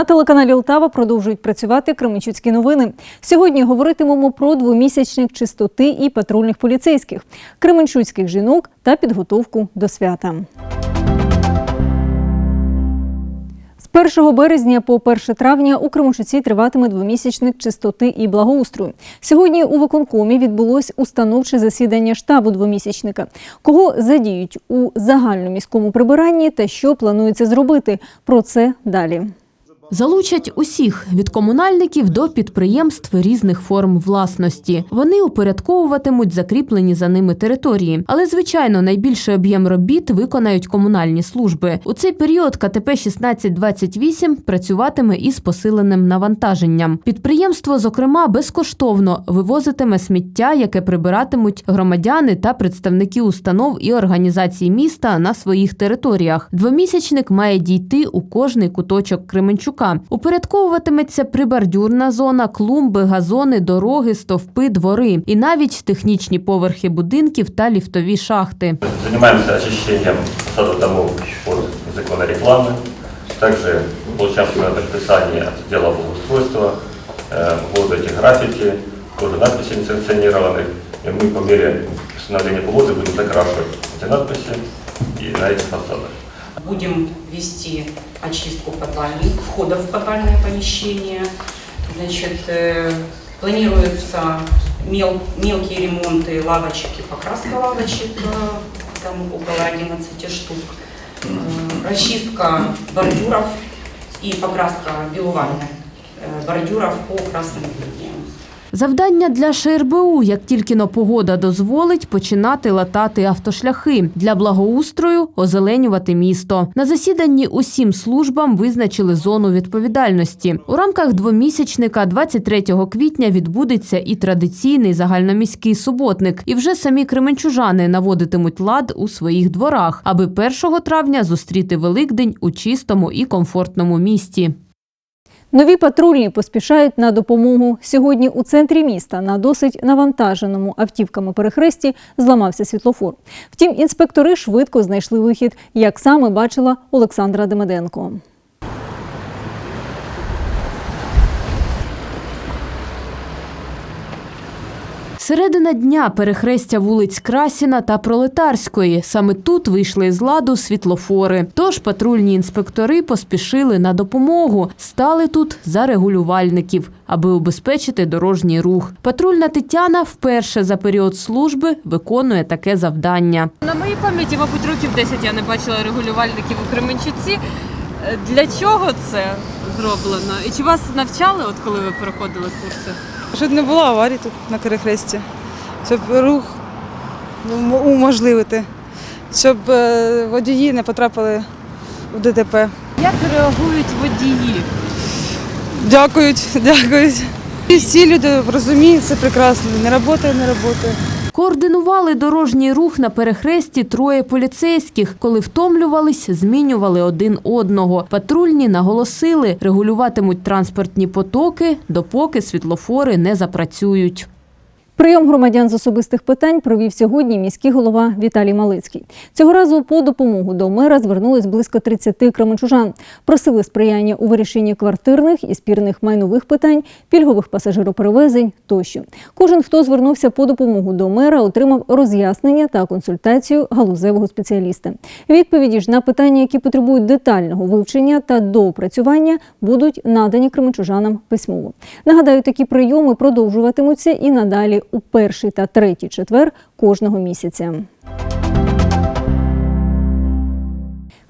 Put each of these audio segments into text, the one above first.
На телеканалі Олтава продовжують працювати Кременчуцькі новини. Сьогодні говоритимемо про двомісячник чистоти і патрульних поліцейських, кременчуцьких жінок та підготовку до свята. З 1 березня по 1 травня у Кременчуці триватиме двомісячник чистоти і благоустрою. Сьогодні у виконкомі відбулось установче засідання штабу двомісячника. Кого задіють у загальноміському прибиранні та що планується зробити? Про це далі. Залучать усіх від комунальників до підприємств різних форм власності. Вони упорядковуватимуть закріплені за ними території. Але, звичайно, найбільший об'єм робіт виконають комунальні служби. У цей період КТП 1628 працюватиме із посиленим навантаженням. Підприємство, зокрема, безкоштовно вивозитиме сміття, яке прибиратимуть громадяни та представники установ і організацій міста на своїх територіях. Двомісячник має дійти у кожний куточок Кременчука. Упорядковуватиметься прибордюрна зона, клумби, газони, дороги, стовпи, двори і навіть технічні поверхи будинків та ліфтові шахти. Занимаемся очищением фасадов домов от незаконной рекламы. Также участвуем в расписании отдела благоустройства, э, вводу этих граффити, тоже надписи несанкционированных. И мы по мере установления погоды будем закрашивать эти надписи и на этих фасадах. Будем вести очистку подвальных, входов в подвальное помещение. Значит, э, планируются мел- мелкие ремонты лавочек и покраска лавочек, э, там около 11 штук. Э, Расчистка бордюров и покраска белувальная э, бордюров по красным линиям. Завдання для ШРБУ, як тільки но погода дозволить, починати латати автошляхи для благоустрою, озеленювати місто. На засіданні усім службам визначили зону відповідальності. У рамках двомісячника 23 квітня відбудеться і традиційний загальноміський суботник. І вже самі кременчужани наводитимуть лад у своїх дворах, аби 1 травня зустріти Великдень у чистому і комфортному місті. Нові патрульні поспішають на допомогу. Сьогодні у центрі міста на досить навантаженому автівками перехресті зламався світлофор. Втім, інспектори швидко знайшли вихід, як саме бачила Олександра Демеденко. Середина дня перехрестя вулиць Красіна та Пролетарської. Саме тут вийшли з ладу світлофори. Тож патрульні інспектори поспішили на допомогу, стали тут за регулювальників, аби убезпечити дорожній рух. Патрульна Тетяна вперше за період служби виконує таке завдання. На моїй пам'яті, мабуть, років 10 я не бачила регулювальників у Кременчуці. Для чого це зроблено? І чи вас навчали, от коли ви проходили курси? Щоб не було аварій тут на перехресті, щоб рух ну, уможливити, щоб е, водії не потрапили у ДТП. Як реагують водії? Дякують, дякують. І всі люди розуміють це прекрасно. Не працює, не працює. Координували дорожній рух на перехресті троє поліцейських. Коли втомлювались, змінювали один одного. Патрульні наголосили, регулюватимуть транспортні потоки, допоки світлофори не запрацюють. Прийом громадян з особистих питань провів сьогодні міський голова Віталій Малицький. Цього разу по допомогу до мера звернулись близько 30 кременчужан. Просили сприяння у вирішенні квартирних і спірних майнових питань, пільгових пасажироперевезень тощо. Кожен, хто звернувся по допомогу до мера, отримав роз'яснення та консультацію галузевого спеціаліста. Відповіді ж на питання, які потребують детального вивчення та доопрацювання, будуть надані кременчужанам письмово. Нагадаю, такі прийоми продовжуватимуться і надалі у перший та третій четвер кожного місяця.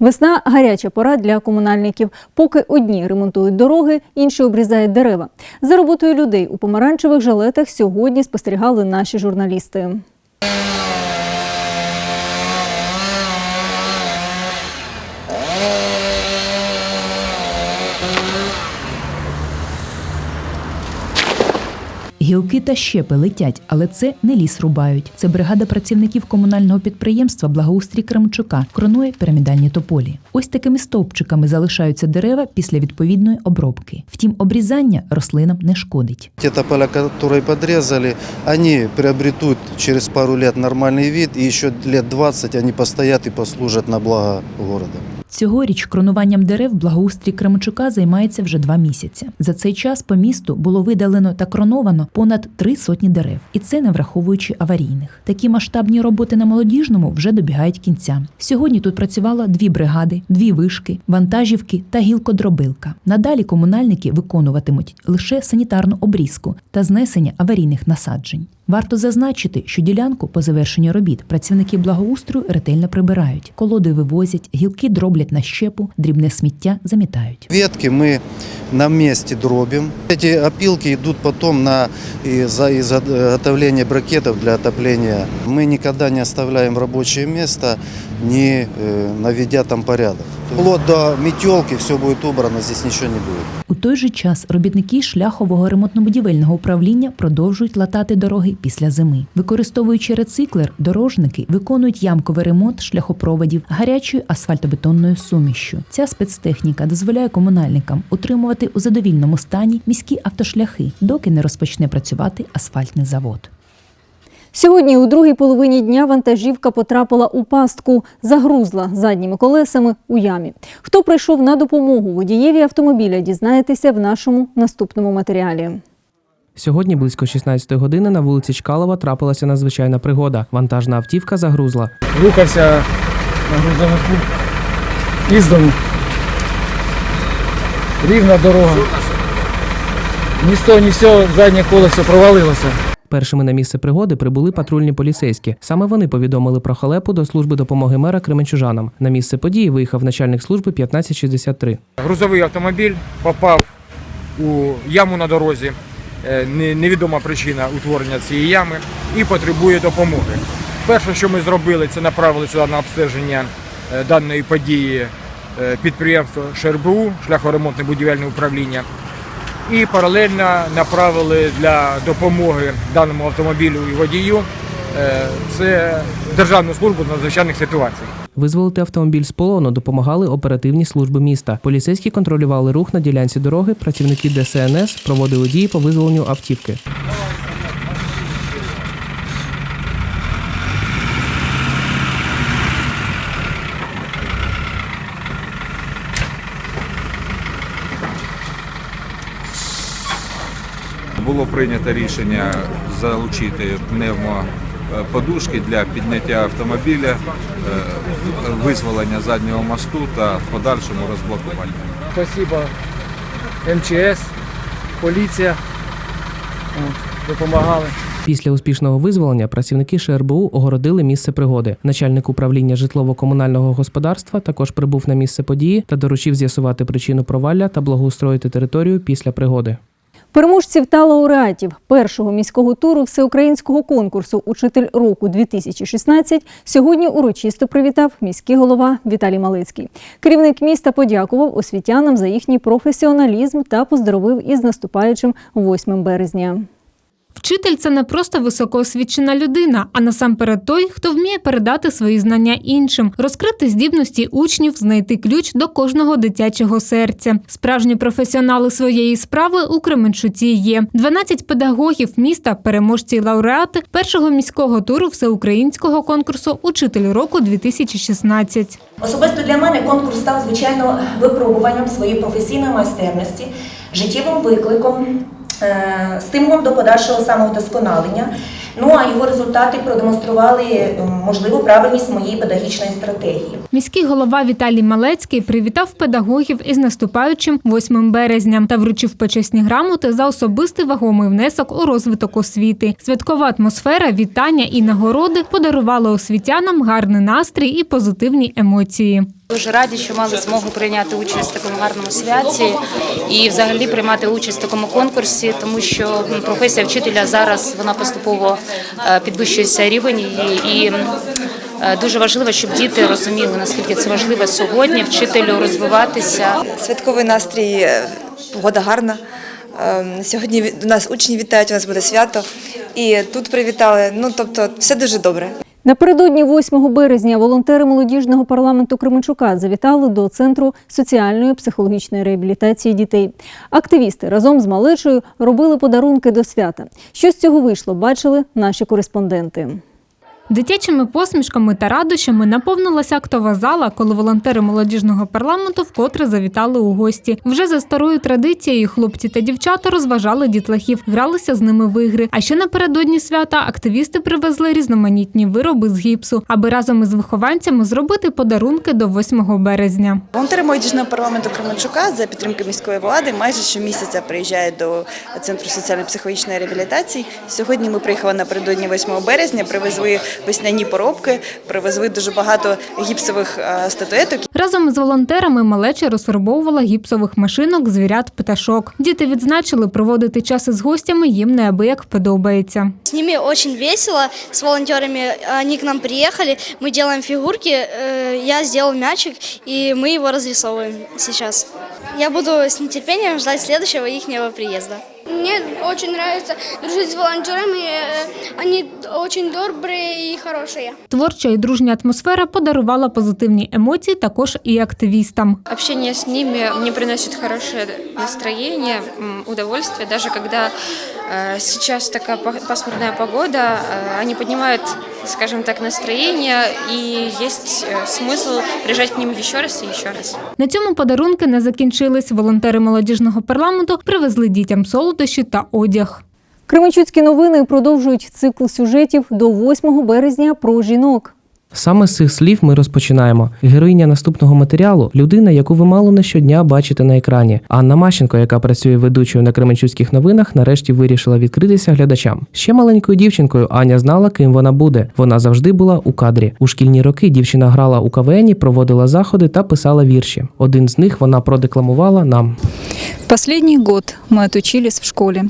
Весна гаряча пора для комунальників. Поки одні ремонтують дороги, інші обрізають дерева. За роботою людей у помаранчевих жилетах сьогодні спостерігали наші журналісти. Гілки та щепи летять, але це не ліс рубають. Це бригада працівників комунального підприємства Благоустрій Кремчука кронує пірамідальні тополі. Ось такими стовпчиками залишаються дерева після відповідної обробки. Втім, обрізання рослинам не шкодить. Те тополя, которые подрезали, они приобретут через пару лет нормальный вид, и еще лет 20 они постоят и послужат на благо города. Цьогоріч кронуванням дерев благоустрій Кременчука займається вже два місяці. За цей час по місту було видалено та кроновано понад три сотні дерев, і це не враховуючи аварійних. Такі масштабні роботи на молодіжному вже добігають кінця. Сьогодні тут працювало дві бригади, дві вишки, вантажівки та гілкодробилка. Надалі комунальники виконуватимуть лише санітарну обрізку та знесення аварійних насаджень. Варто зазначити, що ділянку по завершенню робіт працівники благоустрою ретельно прибирають, колоди вивозять, гілки дроблять на щепу, дрібне сміття замітають. Ветки мы на месте дробим. Эти опилки идут потом на и за изготовление бракетов для отопления. Мы никогда не оставляем рабочее место, не э, наведя там порядок. Вплоть до метелки все будет убрано, здесь ничего не будет. У той же час робітники шляхового ремонтно-будівельного управління продовжують латати дороги після зими. Використовуючи рециклер, дорожники виконують ямковий ремонт шляхопроводів гарячою асфальтобетонною сумішшю. Ця спецтехніка дозволяє комунальникам утримувати у задовільному стані міські автошляхи, доки не розпочне працювати асфальтний завод. Сьогодні у другій половині дня вантажівка потрапила у пастку, загрузла задніми колесами у ямі. Хто прийшов на допомогу водієві автомобіля, дізнаєтеся в нашому наступному матеріалі. Сьогодні близько 16 години на вулиці Чкалова трапилася надзвичайна пригода. Вантажна автівка загрузла. рухався на грузовику із дому. Рівна дорога. Ні з того, ні з цього заднє колесо провалилося. Першими на місце пригоди прибули патрульні поліцейські. Саме вони повідомили про халепу до служби допомоги мера кременчужанам. На місце події виїхав начальник служби 1563. Грузовий автомобіль попав у яму на дорозі. Е, Невідома причина утворення цієї ями і потребує допомоги. Перше, що ми зробили, це направили сюди на обстеження е, даної події е, підприємство ШРБУ, шляхоремонтне будівельне управління. І паралельно направили для допомоги даному автомобілю і водію. е, Це Державну службу з надзвичайних ситуацій. Визволити автомобіль з полону допомагали оперативні служби міста. Поліцейські контролювали рух на ділянці дороги. Працівники ДСНС проводили дії по визволенню автівки. Було прийнято рішення залучити пневмоподушки для підняття автомобіля, е, визволення заднього мосту та в подальшому розблокування. Спасибо МЧС, поліція. Допомагали. Після успішного визволення працівники ШРБУ огородили місце пригоди. Начальник управління житлово-комунального господарства також прибув на місце події та доручив з'ясувати причину провалля та благоустроїти територію після пригоди. Переможців та лауреатів першого міського туру всеукраїнського конкурсу Учитель року 2016 сьогодні урочисто привітав міський голова Віталій Малицький. Керівник міста подякував освітянам за їхній професіоналізм та поздоровив із наступаючим 8 березня. Вчитель це не просто високоосвічена людина, а насамперед той, хто вміє передати свої знання іншим, розкрити здібності учнів, знайти ключ до кожного дитячого серця. Справжні професіонали своєї справи у Кременчуці є. 12 педагогів міста, переможці й лауреати першого міського туру всеукраїнського конкурсу Учитель року 2016 Особисто для мене конкурс став звичайно випробуванням своєї професійної майстерності, життєвим викликом, стимулом до подальшого самовдосконалення. Ну а його результати продемонстрували е, можливо правильність моєї педагогічної стратегії. Міський голова Віталій Малецький привітав педагогів із наступаючим 8 березня та вручив почесні грамоти за особистий вагомий внесок у розвиток освіти. Святкова атмосфера, вітання і нагороди подарували освітянам гарний настрій і позитивні емоції. Дуже раді, що мали змогу прийняти участь в такому гарному святі і взагалі приймати участь в такому конкурсі, тому що професія вчителя зараз вона поступово е, підвищується рівень її і. е, Дуже важливо, щоб діти розуміли, наскільки це важливо сьогодні вчителю розвиватися. Святковий настрій, е, погода гарна. Ем, Сьогодні від- нас учні вітають, у нас буде свято. І тут привітали. Ну тобто, все дуже добре. Напередодні 8 березня волонтери молодіжного парламенту Кременчука завітали до центру соціальної психологічної реабілітації дітей. Активісти разом з малечою робили подарунки до свята. Що з цього вийшло, бачили наші кореспонденти. Дитячими посмішками та радощами наповнилася актова зала, коли волонтери молодіжного парламенту вкотре завітали у гості. Вже за старою традицією хлопці та дівчата розважали дітлахів, гралися з ними в ігри. А ще напередодні свята активісти привезли різноманітні вироби з гіпсу, аби разом із вихованцями зробити подарунки до 8 березня. Волонтери молодіжного парламенту Кременчука за підтримки міської влади майже щомісяця приїжджають до центру соціально-психологічної реабілітації. Сьогодні ми приїхали напередодні 8 березня, привезли весняні поробки, привезли дуже багато гіпсових е, статуеток. Разом із волонтерами малеча розфарбовувала гіпсових машинок, звірят, пташок. Діти відзначили, проводити час із гостями їм неабияк подобається. С ними очень весело, с волонтерами они к нам приехали, мы делаем фигурки, э, я сделал мячик, и мы его разрисовываем сейчас. Я буду с нетерпением ждать следующего их приезда. Мне очень нравится дружить с волонтерами. э, Они очень добрые и хорошие. Творча і дружня атмосфера подарувала позитивні емоції також і активістам. Общение с ними мне приносит хорошее настроение, м, удовольствие. Даже когда э, сейчас такая па- пасмурная погода, э, они поднимают, скажем так, настроение, и есть э, смысл приезжать к ним еще раз и еще раз. На цьому подарунки не закінчились. Волонтери молодіжного парламенту привезли дітям солодощі та одяг. Кременчуцькі новини продовжують цикл сюжетів до 8 березня про жінок. Саме з цих слів ми розпочинаємо. Героїня наступного матеріалу людина, яку ви мало не щодня бачите на екрані. Анна Мащенко, яка працює ведучою на Кременчуцьких новинах, нарешті вирішила відкритися глядачам. Ще маленькою дівчинкою Аня знала, ким вона буде. Вона завжди була у кадрі. У шкільні роки дівчина грала у КВНі, проводила заходи та писала вірші. Один з них вона продекламувала нам. Последний год мы отучились в школе.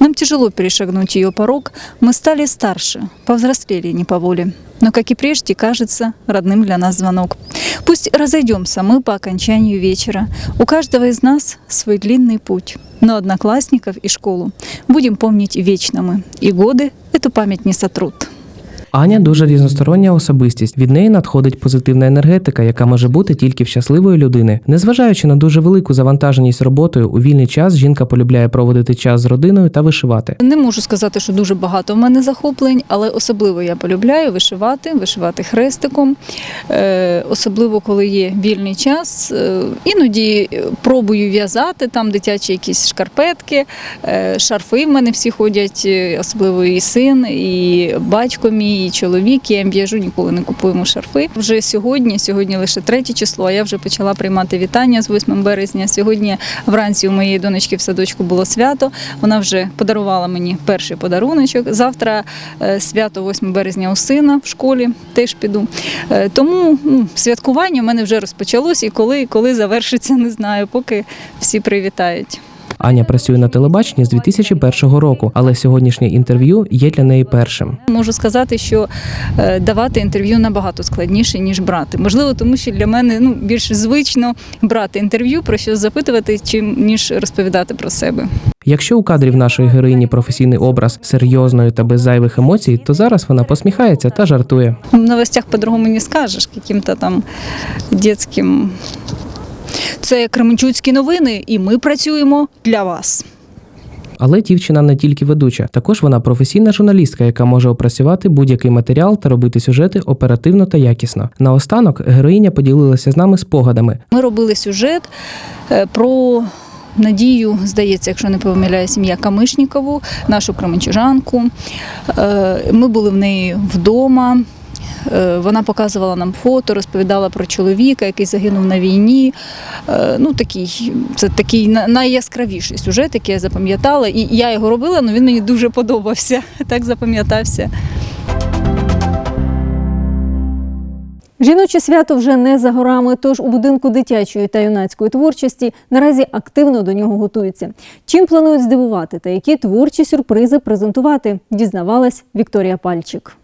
Нам тяжело перешагнуть ее порог. Мы стали старше, повзрослели не по воле. Но, как и прежде, кажется родным для нас звонок. Пусть разойдемся мы по окончанию вечера. У каждого из нас свой длинный путь. Но одноклассников и школу будем помнить вечно мы. И годы эту память не сотрут. Аня дуже різностороння особистість. Від неї надходить позитивна енергетика, яка може бути тільки в щасливої людини. Незважаючи на дуже велику завантаженість роботою, у вільний час жінка полюбляє проводити час з родиною та вишивати. Не можу сказати, що дуже багато в мене захоплень, але особливо я полюбляю вишивати, вишивати хрестиком. Е, особливо, коли є вільний час. Е, іноді пробую в'язати там дитячі якісь шкарпетки, е, шарфи в мене всі ходять, е, особливо і син, і батько мій, і чоловік. Я їм в'яжу, ніколи не купуємо шарфи. Вже сьогодні, сьогодні лише третє число, я вже почала приймати вітання з 8 березня. Сьогодні вранці у моєї донечки в садочку було свято. Вона вже подарувала мені перший подаруночок. Завтра е, свято 8 березня у сина в школі теж піду. Е, Тому ну, святкування в мене вже розпочалось, і коли, коли завершиться, не знаю, поки всі привітають. Аня працює на телебаченні з 2001 року, але сьогоднішнє інтерв'ю є для неї першим. Можу сказати, що е, давати інтерв'ю набагато складніше, ніж брати. Можливо, тому що для мене ну, більш звично брати інтерв'ю, про що запитувати, чим ніж розповідати про себе. Якщо у кадрі в нашої героїні професійний образ серйозної та без зайвих емоцій, то зараз вона посміхається та жартує. В новостях по-другому не скажеш, яким-то там дитячим. Це Кременчуцькі новини, і ми працюємо для вас. Але дівчина не тільки ведуча, також вона професійна журналістка, яка може опрацювати будь-який матеріал та робити сюжети оперативно та якісно. Наостанок героїня поділилася з нами спогадами. Ми робили сюжет е, про. Надію, здається, якщо не помиляю, сім'я Камишнікову, нашу кременчужанку. Е, Ми були в неї вдома. Е, Вона показувала нам фото, розповідала про чоловіка, який загинув на війні. Е, Ну, такий, це такий на- найяскравіший сюжет, який я запам'ятала. І я його робила, але він мені дуже подобався. Так запам'ятався. Жіноче свято вже не за горами, тож у будинку дитячої та юнацької творчості наразі активно до нього готуються. Чим планують здивувати та які творчі сюрпризи презентувати, дізнавалась Вікторія Пальчик.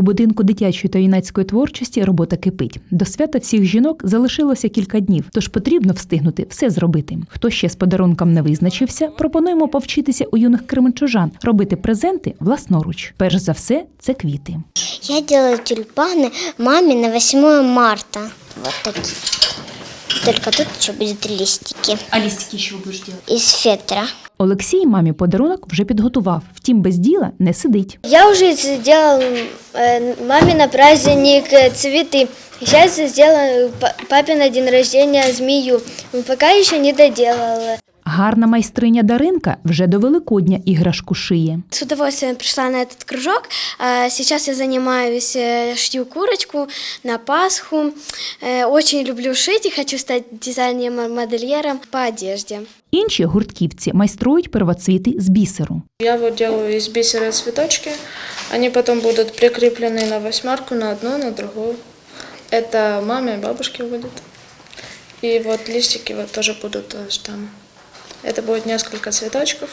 У будинку дитячої та юнацької творчості робота кипить. До свята всіх жінок залишилося кілька днів, тож потрібно встигнути все зробити. Хто ще з подарунком не визначився, пропонуємо повчитися у юних кременчужан робити презенти власноруч. Перш за все, це квіти. Я делаю тюльпаны маме на 8 марта. Вот такие. Только тут еще будет листики. А листики еще будешь делать? Из фетра. Олексій мамі подарунок вже підготував, втім без діла не сидить. Я уже сделал э, маме на праздник э, цветы. Сейчас сделаю па- папе на день рождения змею. Пока еще не доделала. Гарна майстриня Даринка вже до Великодня іграшку шиє. С удовольствием пришла на этот кружок. А, Сейчас я занимаюсь, э, шью курочку на Пасху. Э, Очень люблю шить и хочу стать дизайнером-модельером по одежде. Інші гуртківці майструють первоцвіти з бісеру. Я вот делаю из бисера цветочки. Они потом будут прикреплены на восьмерку, на одну, на другую. Это маме и бабушке будет. И вот листики вот тоже будут тоже там. Это будет несколько цветочков.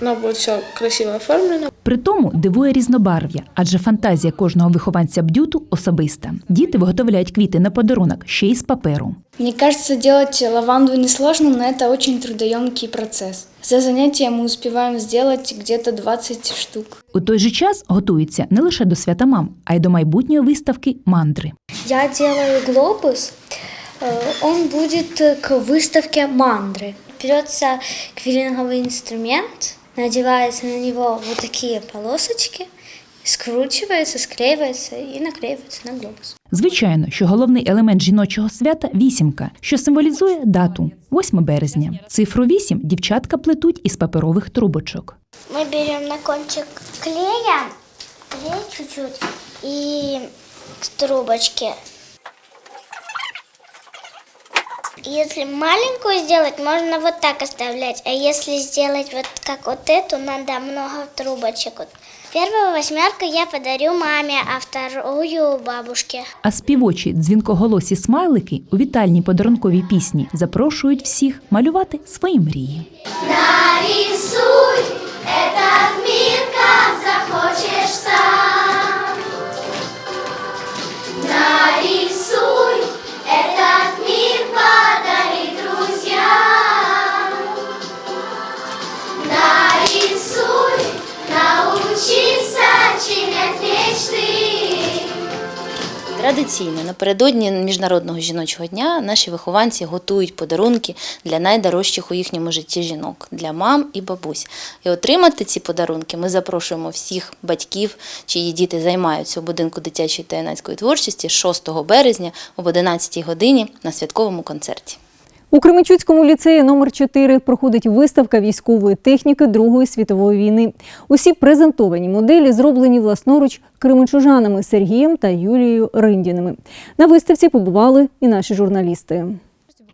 Оно будет все красиво оформлено. При тому дивує різнобарв'я, адже фантазія кожного вихованця бдюту особиста. Діти виготовляють квіти на подарунок ще й з паперу. Мне кажется, делать лаванду несложно, но это очень трудоемкий процесс. За занятия мы успеваем сделать где-то 20 штук. У той же час готуються не лише до свята мам, а й до майбутньої виставки мандри. Я делаю глобус. Э, Он будет э, к выставке мандры. Берется квиллинговый инструмент, надевается на него вот такие полосочки, скручивается, склеивается и наклеивается на глобус. Звичайно, що головний елемент жіночого свята вісімка, що символізує дату 8 березня. Цифру 8 дівчатка плетуть із паперових трубочок. Мы берем на кончик клея, клей чуть-чуть и трубочки. Если маленькую сделать, можно вот так оставлять. А если сделать вот как вот эту, надо много трубочек. Вот. Первую восьмерку я подарю маме, а вторую бабушке. А співочі дзвінкоголосі смайлики у вітальній подарунковій пісні запрошують всіх малювати свої мрії. Традиційно напередодні міжнародного жіночого дня наші вихованці готують подарунки для найдорожчих у їхньому житті жінок для мам і бабусь. І отримати ці подарунки ми запрошуємо всіх батьків, чиї діти займаються у будинку дитячої та юнацької творчості 6 березня об 11 годині на святковому концерті. У Кременчуцькому ліцеї номер 4 проходить виставка військової техніки Другої світової війни. Усі презентовані моделі зроблені власноруч кременчужанами Сергієм та Юлією Риндіними. На виставці побували і наші журналісти.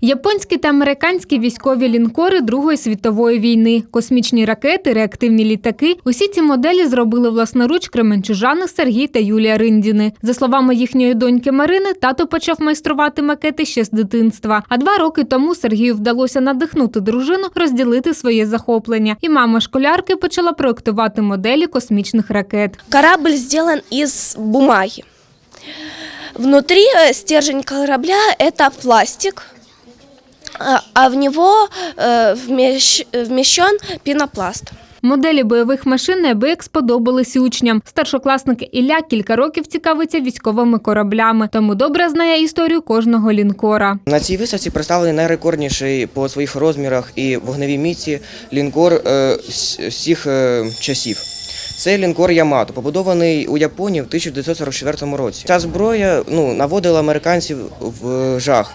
Японські та американські військові лінкори Другої світової війни, космічні ракети, реактивні літаки. Усі ці моделі зробили власноруч кременчужани Сергій та Юлія Риндіни. За словами їхньої доньки Марини, тато почав майструвати макети ще з дитинства. А два роки тому Сергію вдалося надихнути дружину розділити своє захоплення. І мама школярки почала проектувати моделі космічних ракет. Корабль сделан из бумаги. Внутри э, стержень корабля это пластик, а- а в него вмещ- вмещен пенопласт. Моделі бойових машин неабияк сподобались учням. Старшокласник Ілля кілька років цікавиться військовими кораблями, тому добре знає історію кожного лінкора. На цій виставці представлений найрекордніший по своїх розмірах і вогневій міці лінкор е, всіх е, часів. Це лінкор Ямато, побудований у Японії в 1944 році. Ця зброя ну, наводила американців в жах.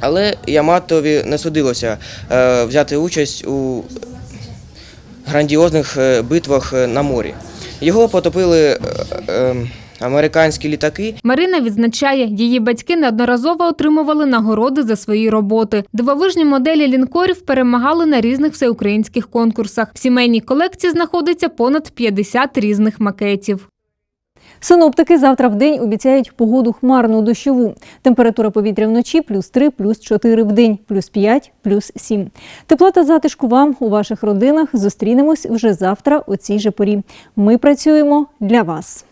Але Яматові не судилося е, взяти участь у грандіозних е, битвах е, на морі. Його потопили е, е, американські літаки. Марина відзначає, її батьки неодноразово отримували нагороди за свої роботи. Дивовижні моделі лінкорів перемагали на різних всеукраїнських конкурсах. В сімейній колекції знаходиться понад 50 різних макетів. Синоптики завтра в день обіцяють погоду хмарну дощову. Температура повітря вночі плюс 3, плюс 4 в день, плюс 5, плюс 7. Тепла та затишку вам у ваших родинах. Зустрінемось вже завтра о цій же порі. Ми працюємо для вас.